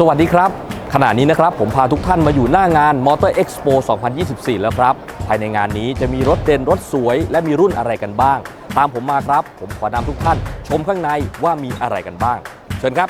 สวัสดีครับ ขณะนี้นะครับผมพาทุกท่านมาอยู่หน้างาน Motor Expo 2024 แล้วครับ ภายในงานนี้จะมีรถเด่นรถสวย และมีรุ่นอะไรกันบ้าง ตามผมมาครับ ผมขอนำทุกท่าน ชมข้างในว่ามีอะไรกันบ้าง เชิญครับ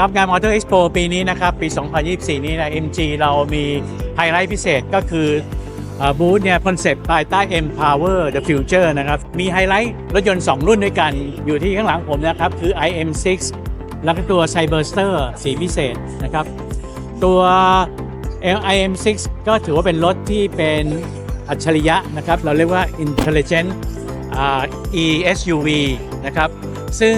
ครับงาน Motor Expo ปีนี้นะครับปี 2024 นี้นะ MG เรามีไฮไลท์พิเศษก็คือบูธเนี่ยคอนเซปต์ภายใต้ Empower the Future นะครับ มีไฮไลท์รถยนต์ 2 รุ่นด้วยกันอยู่ที่ข้างหลังผมนะครับ คือ IM6 แล้วก็ตัว Cyberster สีพิเศษนะครับ ตัว IM6 ก็ถือว่าเป็นรถที่เป็นอัจฉริยะนะครับ เราเรียกว่า IntelligentESUV นะครับ ซึ่ง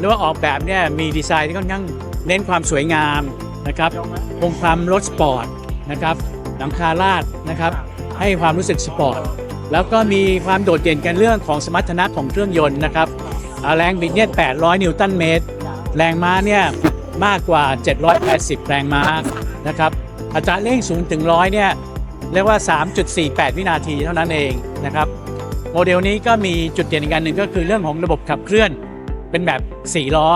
เรียกว่าออกแบบเนี่ยมีดีไซน์ที่ค่อนข้างเน้นความสวยงามนะครับคงความรถสปอร์ตนะครับหลังคาลาดนะครับให้ความรู้สึกสปอร์ตแล้วก็มีความโดดเด่นกันเรื่องของสมรรถนะของเครื่องยนต์นะครับอ่าแรงบิดเนี่ย800 นิวตันเมตร แรงม้าเนี่ยมากกว่า 780 แรงม้านะครับอัตราเร่ง0ถึง100เนี่ยเรียกว่า 3.48 วินาทีเท่านั้นเองนะครับ โมเดลนี้ก็มีจุดเด่นอีกอันหนึ่งก็คือเรื่องของระบบขับเคลื่อน เป็นแบบ4ล้อ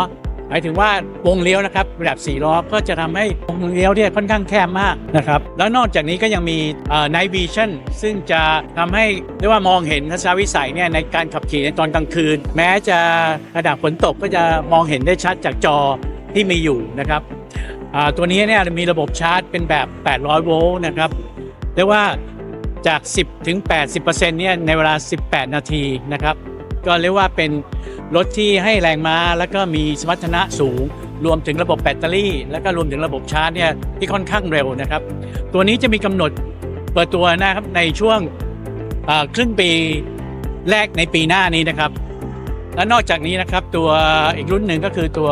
หมายถึงว่าวงเลี้ยวนะครับแบบ4ล้อก็จะทำให้วงเลี้ยวเนี่ยค่อนข้างแคบมากนะครับแล้วนอกจากนี้ก็ยังมี night vision ซึ่งจะทำให้เรียกว่ามองเห็นทัศนวิสัยเนี่ยในการขับขี่ในตอนกลางคืน แม้จะระดับฝนตกก็จะมองเห็นได้ชัดจากจอที่มีอยู่นะครับตัวนี้เนี่ยมีระบบชาร์จเป็นแบบ 800 โวลต์นะครับเรียกว่าจาก 10 ถึง 80%เนี่ยในเวลา 18 นาทีนะครับ ก็เรียกว่าเป็นรถที่ให้แรงม้า แล้วก็มีสมรรถนะสูง รวมถึงระบบแบตเตอรี่ แล้วก็รวมถึงระบบชาร์จเนี่ยที่ค่อนข้างเร็วนะครับ ตัวนี้จะมีกำหนดเปิดตัวนะครับในช่วงครึ่งปีแรกในปีหน้านี้นะครับ และนอกจากนี้นะครับตัวอีกรุ่นหนึ่งก็คือตัว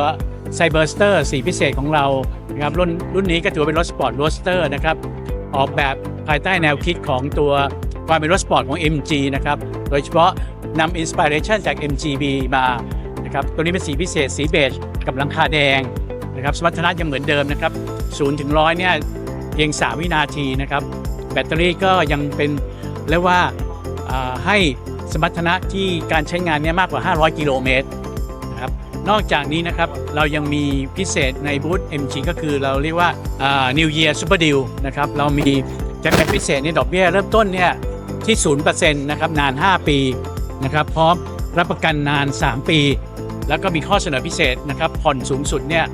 Cyberster สีพิเศษของเรานะครับรุ่นรุ่นนี้ก็ถือว่าเป็นรถสปอร์ตโรสเตอร์นะครับออกแบบภายใต้แนวคิดของตัวความเป็นรถสปอร์ตของ MG นะครับ โดยเฉพาะ นำอินสปิเรชันจาก MGB มานะครับตัวนี้เป็นสีพิเศษ สีเบจกับหลังคาแดงนะครับสมรรถนะยังเหมือนเดิมนะครับ0ถึง100เนี่ยเพียง 3 วินาทีนะครับ แบตเตอรี่ก็ยังเป็นเรียกว่าาให้สมรรถนะที่การใช้งานเนี่ยมากกว่า 500 กิโลเมตรนะครับนอกจากนี้นะครับเรายังมีพิเศษในบูธ MG ก็คือเราเรียกว่าา New Year Super Deal นะครับเรามีแจ็คเก็ตพิเศษในดอกเบี้ยเริ่มต้นเนี่ยที่ 0%นะครับนาน 5 ปี นะครับพร้อมรับประกันนาน 3 ปี แล้วก็มีข้อเสนอพิเศษนะครับผ่อนสูงสุดเนี่ย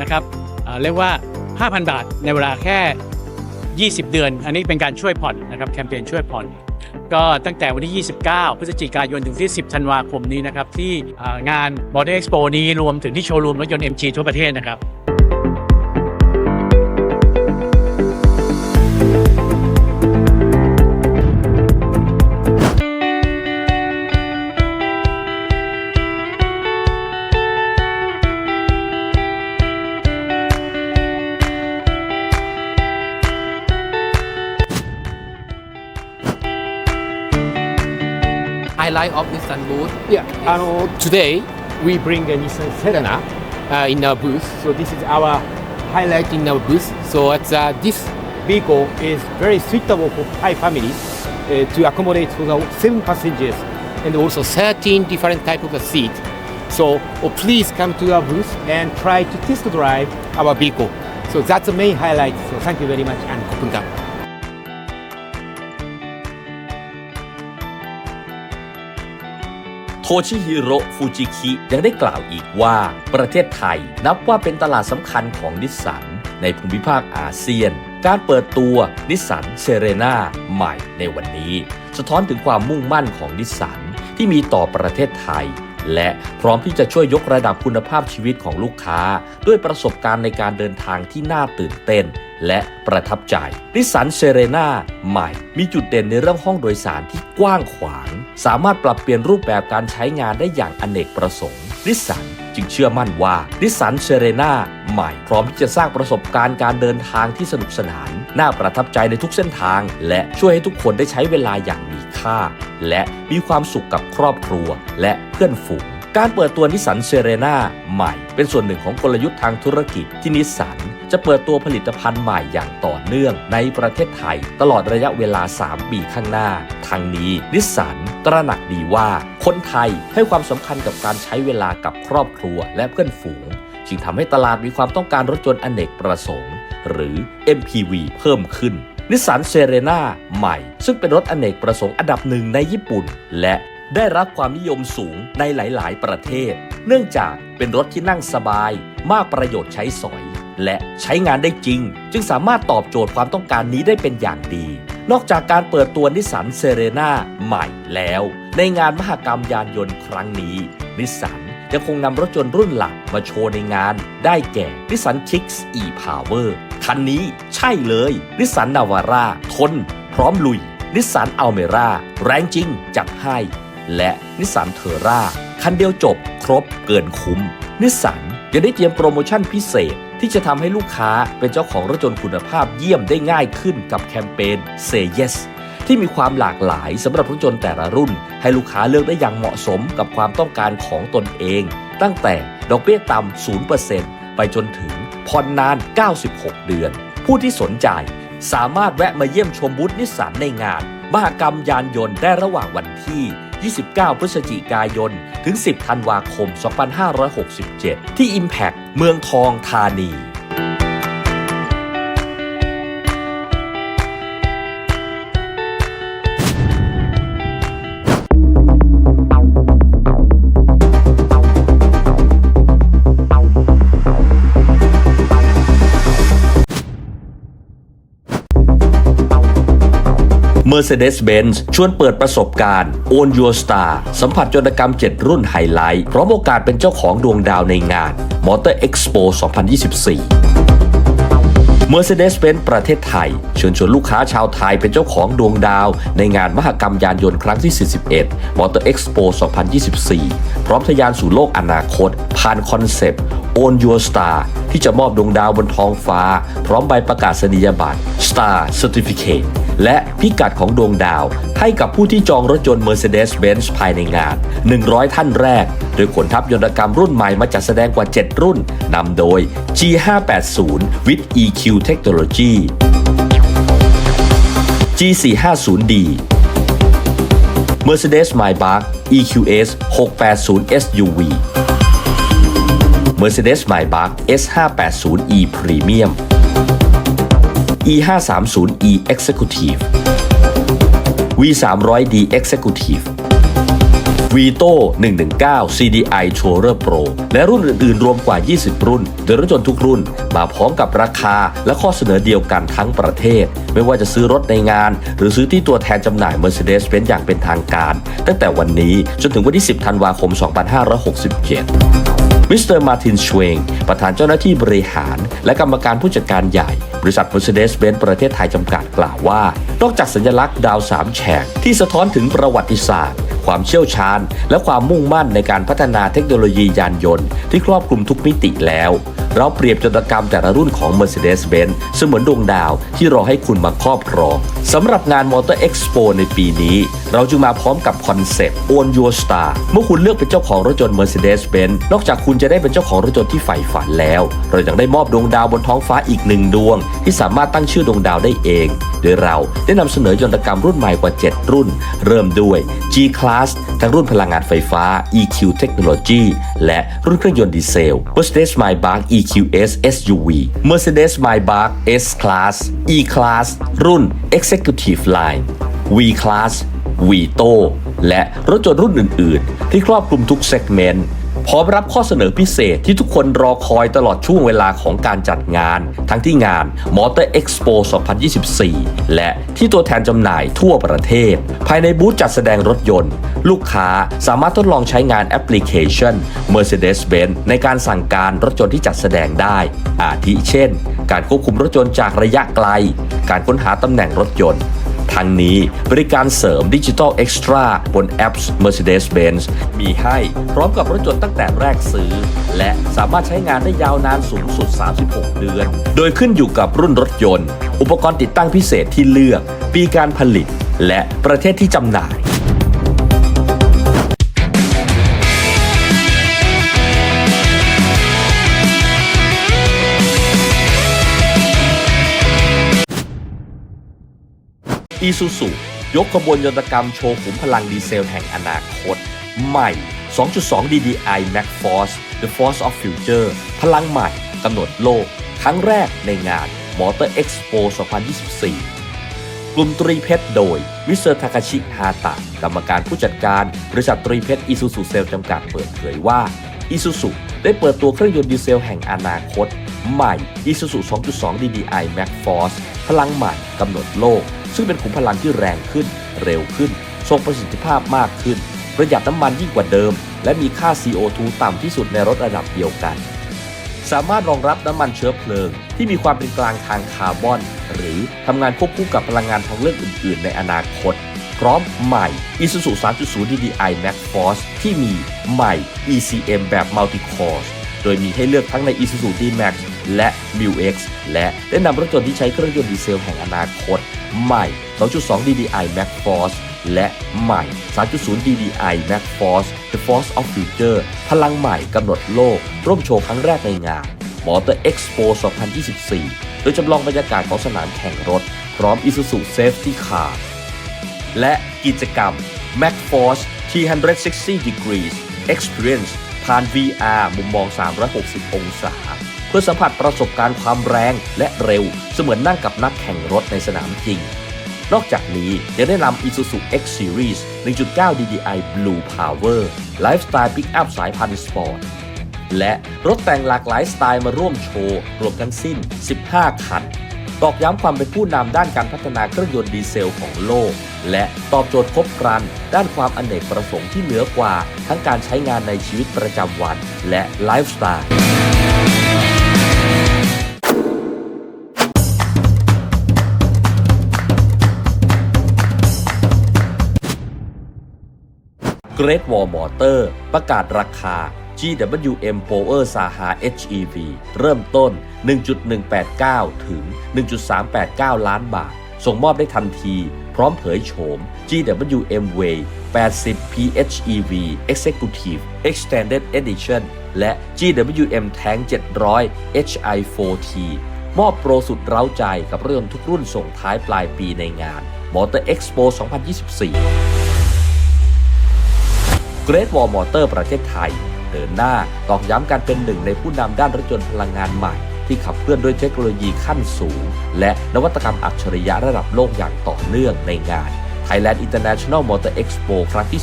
นะครับเรียกว่า 5,000 บาทในเวลาแค่ 20 เดือน อันนี้เป็นการช่วยผ่อนนะครับแคมเปญช่วยผ่อน ก็ตั้งแต่วันที่ 29 พฤศจิกายนถึงที่ 10 ธันวาคมนี้นะครับที่อ่างาน Motor Expo นี้รวมถึงที่โชว์รูมรถยนต์ MG ทั่วประเทศนะครับ highlight of Nissan booth. Yeah, uh, today we bring a Nissan Serena uh, in our booth. So this is our highlight in our booth. So uh, this vehicle is very suitable for five families uh, to accommodate for the seven passengers and also 13 different type of a seat. So oh, please come to our booth and try to test drive our vehicle. So that's the main highlight. So thank you very much and Kopunga. โทชิฮิโรฟูจิคิยังได้กล่าวอีกว่า ประเทศไทยนับว่าเป็นตลาดสำคัญของนิสสันในภูมิภาคอาเซียน การเปิดตัวนิสสันเซเรนาใหม่ในวันนี้ สะท้อนถึงความมุ่งมั่นของนิสสันที่มีต่อประเทศไทย และพร้อมที่จะช่วยยกระดับคุณภาพชีวิตของลูกค้า ด้วยประสบการณ์ในการเดินทางที่น่าตื่นเต้น และประทับใจนิสสันเซเรนาใหม่ มีจุดเด่นในเรื่องห้องโดยสารที่กว้างขวาง สามารถปรับเปลี่ยนรูปแบบการใช้งานได้อย่างอเนกประสงค์นิสสันจึงเชื่อมั่นว่านิสสันเซเรนาใหม่พร้อมที่จะสร้างประสบการณ์การเดินทางที่สนุกสนาน น่าประทับใจในทุกเส้นทาง และช่วยให้ทุกคนได้ใช้เวลาอย่างมีค่า และมีความสุขกับครอบครัว และเพื่อนฝูงการเปิดตัวนิสสันเซเรนาใหม่เป็นส่วนหนึ่งของกลยุทธ์ทางธุรกิจที่นิสสัน จะเปิดตัวผลิตภัณฑ์ใหม่อย่างต่อเนื่องในประเทศไทย ตลอดระยะเวลา 3 ปีข้างหน้า ทางนี้นิสสันตระหนักดีว่า คนไทยให้ความสำคัญกับการใช้เวลากับครอบครัวและเพื่อนฝูง จึงทำให้ตลาดมีความต้องการรถยนต์อเนกประสงค์ หรือ MPV เพิ่มขึ้นนิสสันเซเรนาใหม่ ซึ่งเป็นรถอเนกประสงค์อันดับหนึ่งในญี่ปุ่น และได้รับความนิยมสูงในหลาย ๆ ประเทศ เนื่องจากเป็นรถที่นั่งสบาย มากประโยชน์ใช้สอย และใช้งานได้จริง จึงสามารถตอบโจทย์ความต้องการนี้ได้เป็นอย่างดี นอกจากการเปิดตัวนิสสันเซเรนาใหม่แล้ว ในงานมหกรรมยานยนต์ครั้งนี้ นิสสันยังคงนำรถยนต์รุ่นหลักมาโชว์ในงาน ได้แก่นิสสันคิกส์ e-power คันนี้ใช่เลยนิสสันนาวาร่าทน พร้อมลุย นิสสันอัลเมร่าแรงจริงจัดให้ และนิสสันเทอร่าคันเดียวจบครบเกินคุ้ม นิสสันยังได้เตรียมโปรโมชั่นพิเศษ ที่จะทำให้ลูกค้าเป็นเจ้าของรถยนต์คุณภาพเยี่ยมได้ง่ายขึ้นกับแคมเปญ Say Yes ที่มีความหลากหลายสำหรับรถยนต์แต่ละรุ่น ให้ลูกค้าเลือกได้อย่างเหมาะสมกับความต้องการของตนเอง ตั้งแต่ดอกเบี้ยต่ำ 0%ไปจนถึงผ่อนนาน 96 เดือน ผู้ที่สนใจสามารถแวะมาเยี่ยมชมบูธนิสสันในงาน มหกรรมยานยนต์ได้ระหว่างวันที่ 29 พฤศจิกายน ถึง 10 ธันวาคม 2567 ที่ Impact เมืองทองธานี Mercedes-Benz ชวนเปิดประสบการณ์ Own Your Star สัมผัสจนกรรม 7 รุ่นไฮไลท์พร้อมโอกาสเป็นเจ้าของดวงดาวในงาน Motor Expo 2024 Mercedes-Benz ประเทศไทย เชิญชวนลูกค้าชาวไทยเป็นเจ้าของดวงดาว ในงานมหกรรมยานยนต์ครั้งที่ 41 Motor Expo 2024 พร้อมทะยานสู่โลกอนาคต ผ่านคอนเซปต์ Own Your Star ที่จะมอบดวงดาวบนท้องฟ้า พร้อมใบประกาศนียบัตร Star Certificate และพิกัดของดวงดาว ให้กับผู้ที่จองรถยนต์ Mercedes-Benz ภายในงาน 100 ท่านแรก โดยขนทัพยนตกรรมรุ่นใหม่มาจัดแสดงกว่า 7 รุ่นนำโดย G580 with EQ Technology G450D Mercedes Maybach EQS 680 SUV Mercedes Maybach S580e Premium E530e Executive V300D Executive Vito 119 CDI Tourer Pro และรุ่นอื่นๆ รวมกว่า 20 รุ่น โดยรถยนต์ทุกรุ่น มาพร้อมกับราคาและข้อเสนอเดียวกันทั้งประเทศ ไม่ว่าจะซื้อรถในงาน หรือซื้อที่ตัวแทนจำหน่าย Mercedes-Benz อย่างเป็นทางการ ตั้งแต่วันนี้จนถึงวันที่ 10 ธันวาคม 2567 มิสเตอร์มาตินชเวง ประธานเจ้าหน้าที่บริหาร และกรรมการผู้จัดการใหญ่ บริษัท Mercedes-Benz ประเทศไทยจำกัดกล่าวว่า นอกจากสัญลักษณ์ดาวสามแฉกที่สะท้อนถึงประวัติศาสตร์ความเชี่ยวชาญ และความมุ่งมั่นในการพัฒนาเทคโนโลยียานยนต์ ที่ครอบคลุมทุกมิติแล้ว เราเปรียบจตกรรมแต่ละรุ่นของ Mercedes-Benz เสมือนดวงดาวที่รอให้คุณมาครอบครองสำหรับงาน Motor Expo ในปีนี้ เราจึงมาพร้อมกับคอนเซปต์ Own Your Star เมื่อคุณเลือกเป็นเจ้าของรถยนต์ Mercedes-Benz นอกจากคุณจะได้เป็นเจ้าของรถยนต์ที่ใฝ่ฝันแล้ว เรายังได้มอบดวงดาวบนท้องฟ้าอีกหนึ่งดวง ที่สามารถตั้งชื่อดวงดาวได้เอง โดยเราได้นำเสนอยนตกรรมรุ่นใหม่กว่า 7 รุ่น เริ่มด้วย G-Class ทั้งรุ่นพลังงานไฟฟ้า EQ Technology และรุ่นเครื่องยนต์ดีเซล Mercedes Maybach EQS SUV Mercedes Maybach S-Class E-Class รุ่น Executive Line V-Class Vito และรถยนต์รุ่นอื่น ๆ ที่ครอบคลุมทุกเซกเมนต์ พร้อมรับข้อเสนอพิเศษที่ทุกคนรอคอยตลอดช่วงเวลาของการจัดงาน ทั้งที่งาน Motor Expo 2024 และที่ตัวแทนจำหน่ายทั่วประเทศ ภายในบูธจัดแสดงรถยนต์ ลูกค้าสามารถทดลองใช้งานแอปพลิเคชัน Mercedes-Benz ในการสั่งการรถยนต์ที่จัดแสดงได้ อาทิเช่น การควบคุมรถยนต์จากระยะไกล การค้นหาตำแหน่งรถยนต์ ทั้งนี้บริการเสริมดิจิทัลเอ็กซ์ตร้าบนแอป Mercedes-Benz มีให้พร้อมกับรถยนต์ตั้งแต่แรกซื้อ และสามารถใช้งานได้ยาวนานสูงสุด 36 เดือน โดยขึ้นอยู่กับรุ่นรถยนต์ อุปกรณ์ติดตั้งพิเศษที่เลือก ปีการผลิต และประเทศที่จำหน่าย อีซูซูยกขบวนยนตกรรมโชว์ขุมพลังดีเซลแห่งอนาคต ใหม่ 2.2 DDI Max Force The Force of Future พลังใหม่กำหนดโลก ครั้งแรกในงาน Motor Expo 2024 กลุ่มตรีเพชรโดย มิสเตอร์ทาคาชิ ฮาตะ กรรมการผู้จัดการ บริษัทตรีเพชรอีซูซูเซลจำกัดเปิดเผยว่าอีซูซูได้เปิดตัวเครื่องยนต์ดีเซลแห่งอนาคต ใหม่ Isuzu 2.2 DDI Max Force พลังใหม่กำหนดโลก ซึ่งเป็นขุมพลังที่แรงขึ้น เร็วขึ้น ทรงประสิทธิภาพมากขึ้น ประหยัดน้ำมันยิ่งกว่าเดิม และมีค่า CO2 ต่ำที่สุดในรถระดับเดียวกัน สามารถรองรับน้ำมันเชื้อเพลิง ที่มีความเป็นกลางทางคาร์บอน หรือทำงานควบคู่กับพลังงานทางเลือกอื่น ๆ ในอนาคต พร้อมใหม่ Isuzu 3.0 DDI Max Force ที่มีใหม่ ECM แบบ Multi Core โดยมีให้เลือกทั้งใน Isuzu D-Max และ MU-X และได้นำรถยนต์ที่ใช้เครื่องยนต์ดีเซลแห่งอนาคต ใหม่ 2.2 DDI Max Force และใหม่ 3.0 DDI Max Force The Force of Future พลังใหม่กำหนดโลก ร่วมโชว์ครั้งแรกในงาน Motor Expo 2024 โดยจำลองบรรยากาศของสนามแข่งรถ พร้อม Isuzu Safety Car และกิจกรรม Mac Force 360 Degrees Experience ผ่าน VR มุมมอง 360 องศา พื่อสัมผัสประสบการณ์ความแรงและเร็ว เสมือนนั่งกับนักแข่งรถในสนามจริง นอกจากนี้ยังได้นำ Isuzu X Series 1.9 DDI Blue Power Lifestyle Pickup สายพันธุ์สปอร์ตและรถแต่งหลากหลายสไตล์มาร่วมโชว์ รวมทั้งสิ้น 15 คัน ตอกย้ำความเป็นผู้นำด้านการพัฒนาเครื่องยนต์ดีเซลของโลก และตอบโจทย์ครบครัน ด้านความอเนกประสงค์ที่เหนือกว่า ทั้งการใช้งานในชีวิตประจำวันและไลฟ์สไตล์ Great Wall Motor ประกาศราคา GWM Power Saha HEV เริ่มต้น 1.189 ถึง 1.389 ล้านบาท ส่งมอบได้ทันที พร้อมเผยโฉม GWM Way 80 PHEV Executive Extended Edition และ GWM Tank 700 HI4T มอบโปรสุดเร้าใจกับเรื่องทุกรุ่นส่งท้ายปลายปีในงาน Motor Expo 2024 เกร t วอลมอเตอร์ประเทศไทย เดินหน้าตอกย้ำการเป็นหนึ่งในผู้นำด้านรถยนต์พลังงานใหม่ ที่ขับเคลื่อนด้วยเทคโนโลยีขั้นสูง และนวัตกรรมอัจฉริยะระดับโลกอย่างต่อเนื่องในงาน Thailand International Motor Expo ครั้งที่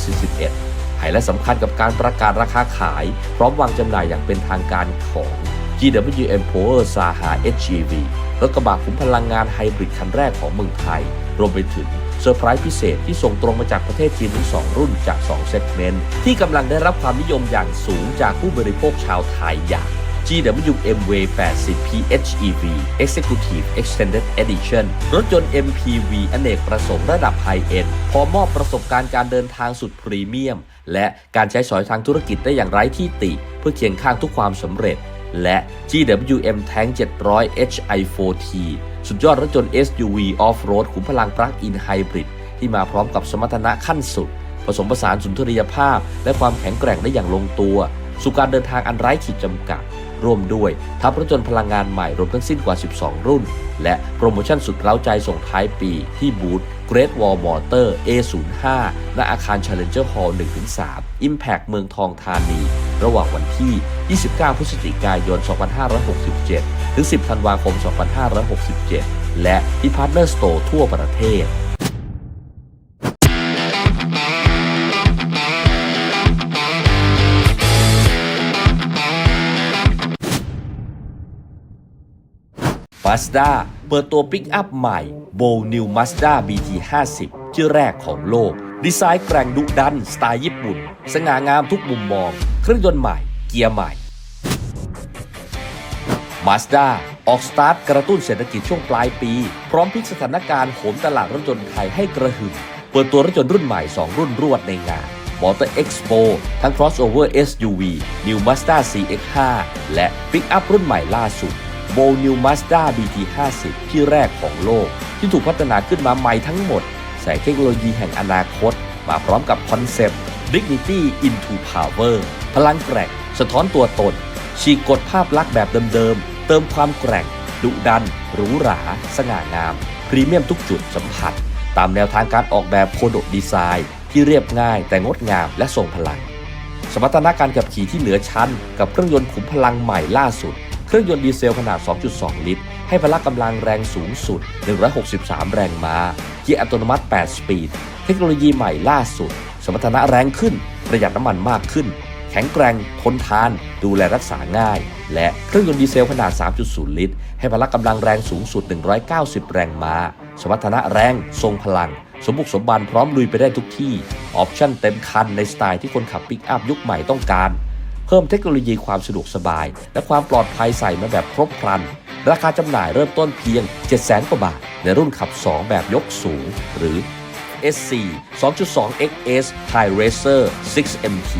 41 ไฮไลท์สำคัญกับการประกาศราคาขาย พร้อมวางจำหน่ายอย่างเป็นทางการของ GWM Power Saha HEV รถกระบะขุมพลังงานไฮบริดคันแรกของเมืองไทย รวมไปถึง เซอร์ไพรส์พิเศษที่ส่งตรงมาจากประเทศจีนถึง2รุ่นจาก 2 เซกเมนต์ ที่กำลังได้รับความนิยมอย่างสูงจากผู้บริโภคชาวไทยอย่าง GWMW 80 PHEV Executive Extended Edition รถยนต์ MPV อเนกประสงค์ระดับไฮเอ็นพร้อมมอบประสบการณ์การเดินทางสุดพรีเมียม และการใช้สอยทางธุรกิจได้อย่างไร้ที่ติ เพื่อเคียงข้างทุกความสำเร็จ และ GWM Tank 700 HI4T สุดยอดรถยนต์ SUV Off-road ขุมพลังปลั๊กอินไฮบริดที่มาพร้อมกับสมรรถนะขั้นสุด ผสมผสานสุนทรียภาพ และความแข็งแกร่งได้อย่างลงตัว สู่การเดินทางอันไร้ขีดจำกัด ร่วมด้วย ทับรถยนต์พลังงานใหม่รวมทั้งสิ้นกว่า 12 รุ่น และโปรโมชั่นสุดเร้าใจส่งท้ายปี ที่บูธ Great Wall Motor A05 ณอาคาร Challenger Hall 1-3 Impact เมืองทองธานี ระหว่างวันที่ 29 พฤศจิกายน 2567 ถึง 10 ธันวาคม 2567 และที่พาร์ทเนอร์สโตร์ทั่วประเทศ Mazda เปิดตัวปิกอัพใหม่ b o New Mazda BT50 ที่แรกของโลก ดีไซน์แกร่งดุดัน สไตล์ญี่ปุ่น สง่างามทุกมุมมอง รื่องยนต์ใหม่ เกียร์ใหม่ Mazda ออกสตาร์ทกระตุ้นเศรษฐกิจช่วงปลายปี พร้อมพลิกสถานการณ์โหมตลาดรถยนต์ไทยให้กระหึ่มเปิดตัวรถยนต์รุ่นใหม่ 2 รุ่นรวดในงาน Motor Expo ทั้ง crossover SUV New Mazda CX-5 และ Pickup รุ่นใหม่ล่าสุด b o New Mazda BT50 ที่แรกของโลก ที่ถูกพัฒนาขึ้นมาใหม่ทั้งหมด ใส่เทคโนโลยีแห่งอนาคต มาพร้อมกับคอนเซปต์ Dignity into Power พลังแกร่งสะท้อนตัวตน ฉีกกฎภาพลักษณ์แบบเดิมๆ เติมความแกร่ง ดุดัน หรูหรา สง่างาม พรีเมียมทุกจุดสัมผัส ตามแนวทางการออกแบบโคโดดีไซน์ ที่เรียบง่ายแต่งดงามและทรงพลัง สมรรถนะการขับขี่ที่เหนือชั้น กับเครื่องยนต์ขุมพลังใหม่ล่าสุด เครื่องยนต์ดีเซลขนาด 2.2 ลิตร ให้พละกำลังแรงสูงสุด 163 แรงม้า เกียร์อัตโนมัติ 8 สปีด เทคโนโลยีใหม่ล่าสุด สมรรถนะแรงขึ้น ประหยัดน้ำมันมากขึ้น แข็งแกร่งทนทาน ดูแลรักษาง่าย และเครื่องยนต์ดีเซลขนาด 3.0 ลิตร ให้พละกำลังแรงสูงสุด 190 แรงม้า สมรรถนะแรง ทรงพลัง สมบุกสมบันพร้อมลุยไปได้ทุกที่ ออปชั่นเต็มคันในสไตล์ที่คนขับปิกอัพยุคใหม่ต้องการ เพิ่มเทคโนโลยีความสะดวกสบาย และความปลอดภัยใส่มาแบบครบครันราคาจำหน่ายเริ่มต้นเพียง 700,000 กว่าบาท ในรุ่นขับ 2 แบบยกสูง หรือ SC 2.2 XS Thai Racer 6MT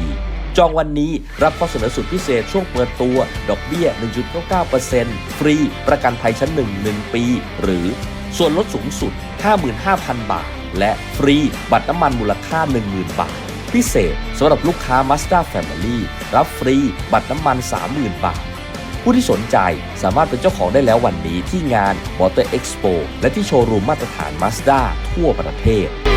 จองวันนี้รับข้อเสนอสุดพิเศษช่วงเปิดตัว ดอกเบี้ย 1.99%ฟรี ประกันภัยชั้น 1 1 ปี หรือส่วนลดสูงสุด 55,000 บาท และฟรีบัตรน้ำมันมูลค่า 10,000 บาท พิเศษสำหรับลูกค้า Mazda Family รับฟรีบัตรน้ำมัน 30,000 บาท ผู้ที่สนใจสามารถเป็นเจ้าของได้แล้ววันนี้ที่งาน Motor Expo และที่โชว์รูมมาตรฐาน Mazda ทั่วประเทศ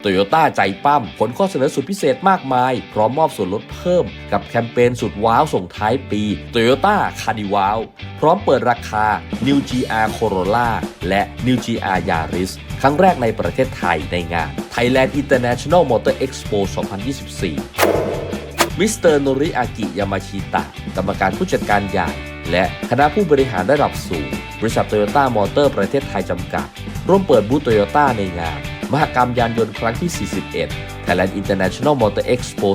โตโยต้าใจปั้มผลข้อเสนอสุดพิเศษมากมาย พร้อมมอบส่วนลดเพิ่ม กับแคมเปญสุดว้าวส่งท้ายปี Toyota c a r d i w a l พร้อมเปิดราคา New GR Corolla และ New GR Yaris ครั้งแรกในประเทศไทยในงาน Thailand International Motor Expo 2024 มิสเตอร์โนริอากิ ยามาชิตะ กรรมการผู้จัดการใหญ่ และคณะผู้บริหารระดับสูง บริษัทโตโยต้ามอเตอร์ประเทศไทยจำกัด ร่วมเปิดบูธโตโยต้าในงาน มหกรรมยานยนต์ครั้งที่ 41 Thailand International Motor Expo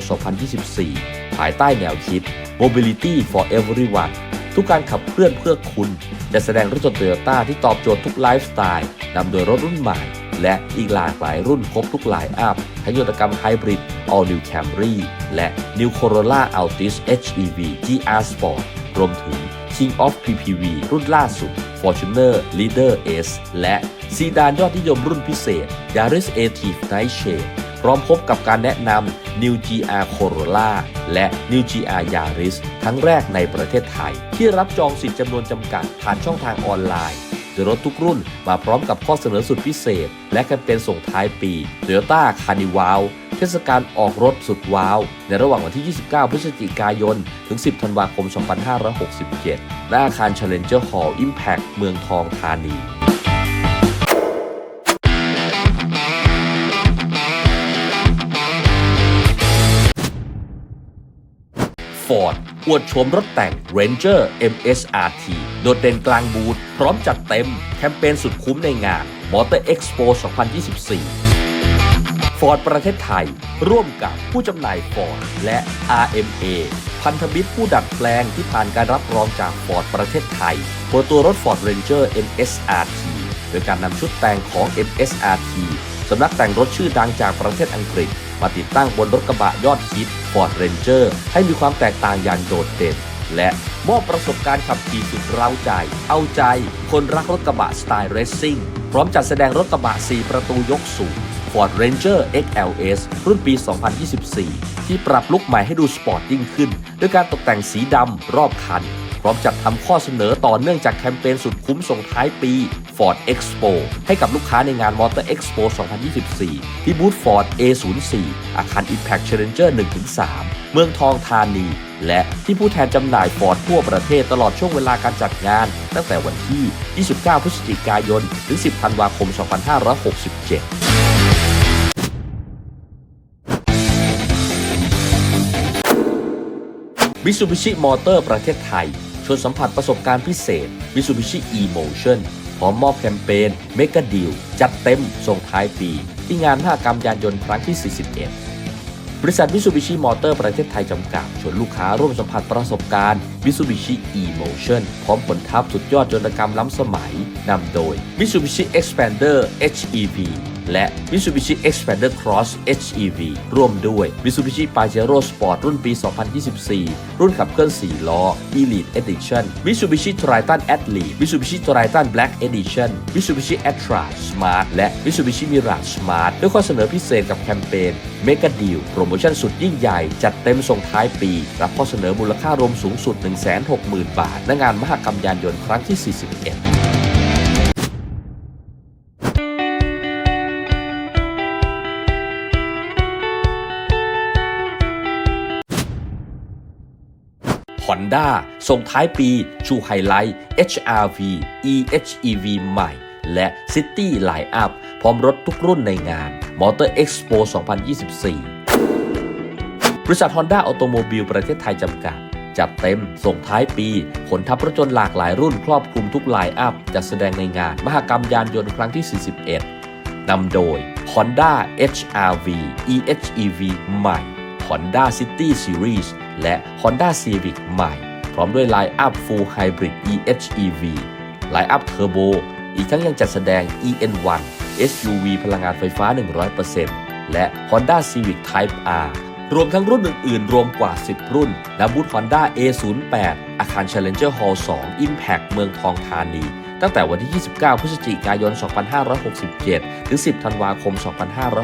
2024 ภายใต้แนวคิด Mobility for Everyone ทุกการขับเคลื่อนเพื่อคุณ จะแสดงรถยนต์โตโยต้าที่ตอบโจทย์ทุกไลฟ์สไตล์นำโดยรถรุ่นใหม่ และอีกหลากหลายรุ่นครบทุกไลน์อัพทั้งยนตกรรมไฮบริด All New Camry และ New Corolla Altis HEV GR Sport รวมถึง King of PPV รุ่นล่าสุด Fortuner Leader S และซีดานยอดนิยมรุ่นพิเศษ Yaris A-T Nightshade พร้อมพบกับการแนะนำ New GR Corolla และ New GR Yaris ครั้งแรกในประเทศไทย ที่รับจองสิทธิ์จำนวนจำกัดผ่านช่องทางออนไลน์โดยรถทุกรุ่นมาพร้อมกับข้อเสนอสุดพิเศษ และแคมเปญส่งท้ายปี Toyota c a r n i v a l เทศกาลออกรถสุดว้าว ในระหว่างวันที่ 29 พฤศจิกายน ถึง 10 ธันวาคม 2567 ณ อาคาร Challenger Hall Impact เมืองทองธานี Ford อวดโฉมรถแต่ง Ranger MSRT โดดเด่นกลางบูธพร้อมจัดเต็ม แคมเปญสุดคุ้มในงาน Motor Expo 2024 Ford ประเทศไทย ร่วมกับผู้จำหน่าย Ford และ RMA พันธมิตรผู้ดัดแปลงที่ผ่านการรับรองจาก Ford ประเทศไทยเปิดตัวรถ Ford Ranger MSRT โดยการนำชุดแต่งของ MSRT สำนักแต่งรถชื่อดังจากประเทศอังกฤษ มาติดตั้งบนรถกระบะยอดฮิต Ford Ranger ให้มีความแตกต่างอย่างโดดเด่น และมอบประสบการณ์ขับขี่สุดเร้าใจ เอาใจ คนรักรถกระบะสไตล์เรซซิ่งพร้อมจัดแสดงรถกระบะ 4 ประตูยกสูง Ford Ranger XLS รุ่นปี 2024 ที่ปรับลุคใหม่ให้ดูสปอร์ตยิ่งขึ้น ด้วยการตกแต่งสีดำรอบคัน พร้อมจัดทำข้อเสนอต่อเนื่องจากแคมเปญสุดคุ้มส่งท้ายปี Ford Expo ให้กับลูกค้าในงาน Motor Expo 2024 ที่บูธ Ford A04 อาคาร Impact Challenger 1-3 เมืองทองธานี และที่ผู้แทนจำหน่าย Ford ทั่วประเทศตลอดช่วงเวลาการจัดงาน ตั้งแต่วันที่ 29 พฤศจิกายน ถึง 10 ธันวาคม 2567 มิ t ซูบิชิมอเตอร์ประเทศไทยชวนสัมผัสประสบการณ์พิเศษ Mitsubishi E-Motion พร้อมมอบแคมเปญ Mega Deal จัดเต็มส่งท้ายปี ที่งานมหกรรมยานยนต์ครั้งที่ 41 บริษัทมิ t ูบิชิมอเตอร์ประเทศไทยจำกัด ชวนลูกค้าร่วมสัมผัสประสบการณ์มิ t ูบิชิ e-motion พร้อมผลทับสุดยอดจนกรรมล้ำสมัยนำโดย Mitsubishi Expander HEV และ Mitsubishi Expander Cross HEV ร่วมด้วย Mitsubishi Pajero Sport รุ่นปี 2024 รุ่นขับเคลื่อน 4 ล้อ Elite Edition Mitsubishi Triton Athlete Mitsubishi Triton Black Edition Mitsubishi a t r a Smart และ Mitsubishi Mirage Smart ด้วยข้อเสนอพิเศษกับแคมเปญ Mega Deal โปรโมชั่นสุดยิ่งใหญ่ จัดเต็มส่งท้ายปี รับข้อเสนอมูลค่ารวมสูงสุด 160,000 บาทณงานมหกรรมยานยนต์ครั้งที่ 41 Honda ส่งท้ายปี ชูไฮไลท์ HRV eHEV ใหม่ และ City Line Up พร้อมรถทุกรุ่นในงาน Motor Expo 2024 บริษัท Honda Automobile ประเทศไทยจำกัดจัดเต็ม ส่งท้ายปี ขนทัพรถยนต์หลากหลายรุ่นครอบคลุมทุกไลน์อัพจัดแสดงในงาน มหกรรมยานยนต์ครั้งที่ 41 นำโดย Honda HRV eHEV ใหม่ Honda City Series และ Honda Civic ใหม่ พร้อมด้วยไลน์อัพ Full Hybrid eHEV ไลน์อัพ Turbo อีกทั้งยังจัดแสดง EN1 SUV พลังงานไฟฟ้า 100%และ Honda Civic Type R รวมทั้งรุ่นอื่น ๆ รวมกว่า 10 รุ่นณบูธ Honda A08 อาคาร Challenger Hall 2 Impact เมืองทองธานี ตั้งแต่วันที่ 29 พฤศจิกายน 2567 ถึง 10 ธันวาคม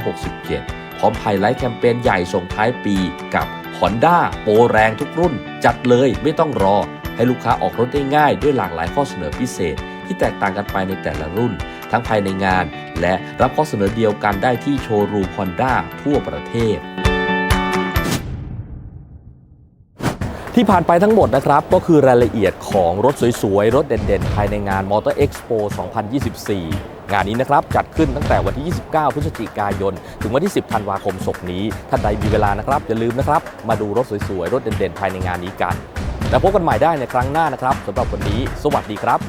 2567 พร้อมไฮไลท์แคมเปญใหญ่ส่งท้ายปีกับ Honda โปรแรงทุกรุ่น จัดเลยไม่ต้องรอ ให้ลูกค้าออกรถได้ง่ายด้วยหลากหลายข้อเสนอพิเศษ ที่แตกต่างกันไปในแต่ละรุ่น ทั้งภายในงาน และรับข้อเสนอเดียวกันได้ที่โชว์รูม Honda ทั่วประเทศที่ผ่านไปทั้งหมดนะครับ ก็คือรายละเอียดของรถสวยๆ รถเด่นๆ ภายในงาน Motor Expo 2024 งานนี้นะครับจัดขึ้นตั้งแต่วันที่ 29 พฤศจิกายน ถึงวันที่ 10 ธันวาคมศกนี้ ท่านใดมีเวลานะครับอย่าลืมนะครับ มาดูรถสวยๆ รถเด่นๆ ภายในงานนี้กัน แล้วพบกันใหม่ได้ในครั้งหน้านะครับสำหรับวันนี้ สวัสดีครับ